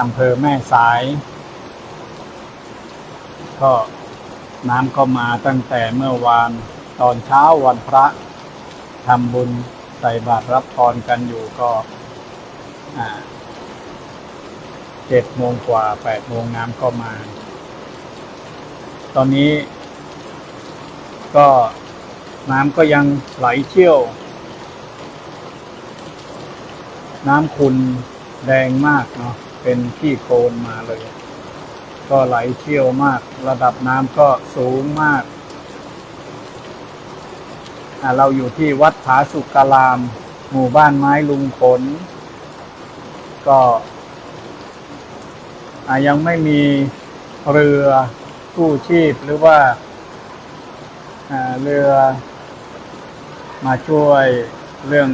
อำเภอแม่สาย ก็น้ำก็มาตั้งแต่เมื่อวานตอนเช้าวันพระทำบุญใส่บาตรรับพรกันอยู่ก็เจ็ดโมงกว่าแปดโมงน้ำก็มา ตอนนี้ ก็น้ำก็ยังไหลเชี่ยว น้ำขุนแดงมากเนาะ เป็นขี้โคลนมาเลย ก็ไหลเชี่ยวมาก ระดับน้ำก็สูงมาก เราอยู่ที่วัดผาสุกกลาม หมู่บ้านไม้ลุงผล ก็ยังไม่มีเรือกู้ชีพหรือว่าเรือมาช่วยเรื่อง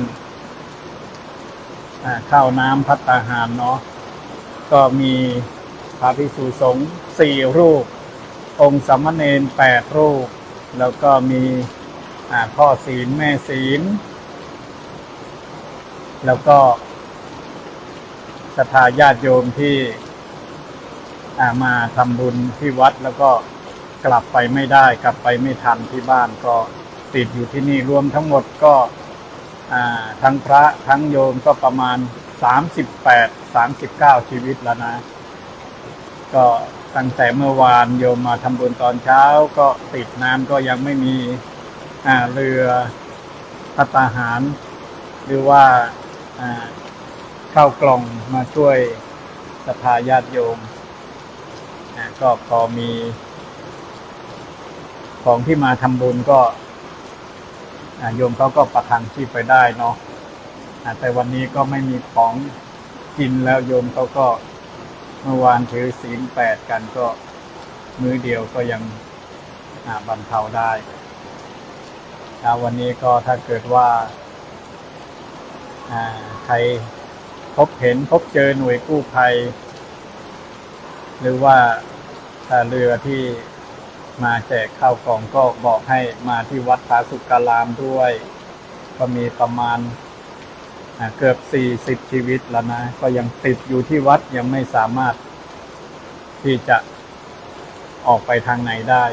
อข้าวน้ำพัตตาหารเนาะ ก็มีพระภิกษุสงฆ์สี่รูป องค์สามเณรแปดรูป แล้วก็มีพ่อศีลแม่ศีล แล้วก็ศรัทธาญาติโยมที่มาทำบุญที่วัดแล้วก็กลับไปไม่ได้กลับไปไม่ทันที่บ้านก็ติดอยู่ที่นี่รวมทั้งหมดก็ทั้งพระทั้งโยมก็ประมาณ 38 39ชีวิตแล้วนะ ก็ตั้งแต่เมื่อวานโยมมาทำบุญตอนเช้าก็ติดน้ำก็ยังไม่มีอ่าเรือพัตตาหาร หรือว่าอ่าข้าวกล่องมาช่วยศรัทธาญาติโยมก็พอมี ของที่มาทำบุญก็โยมเขาก็ประทังชีพไปได้เนาะ แต่วันนี้ก็ไม่มีของกินแล้วโยมเขาก็เมื่อวานถือศีลแปดกันก็มื้อเดียวก็ยังบรรเทาได้วันนี้ก็ถ้าเกิดว่าใครพบเห็นพบเจอหน่วยกู้ภัย หรือว่าถ้าเรือที่มาแจกข้าวกล่องก็บอกให้มาที่วัดผาสุกการามด้วย ก็มีประมาณ เกือบสี่สิบชีวิตแล้วนะ ก็ยังติดอยู่ที่วัดยังไม่สามารถที่จะออกไปทางไหนได้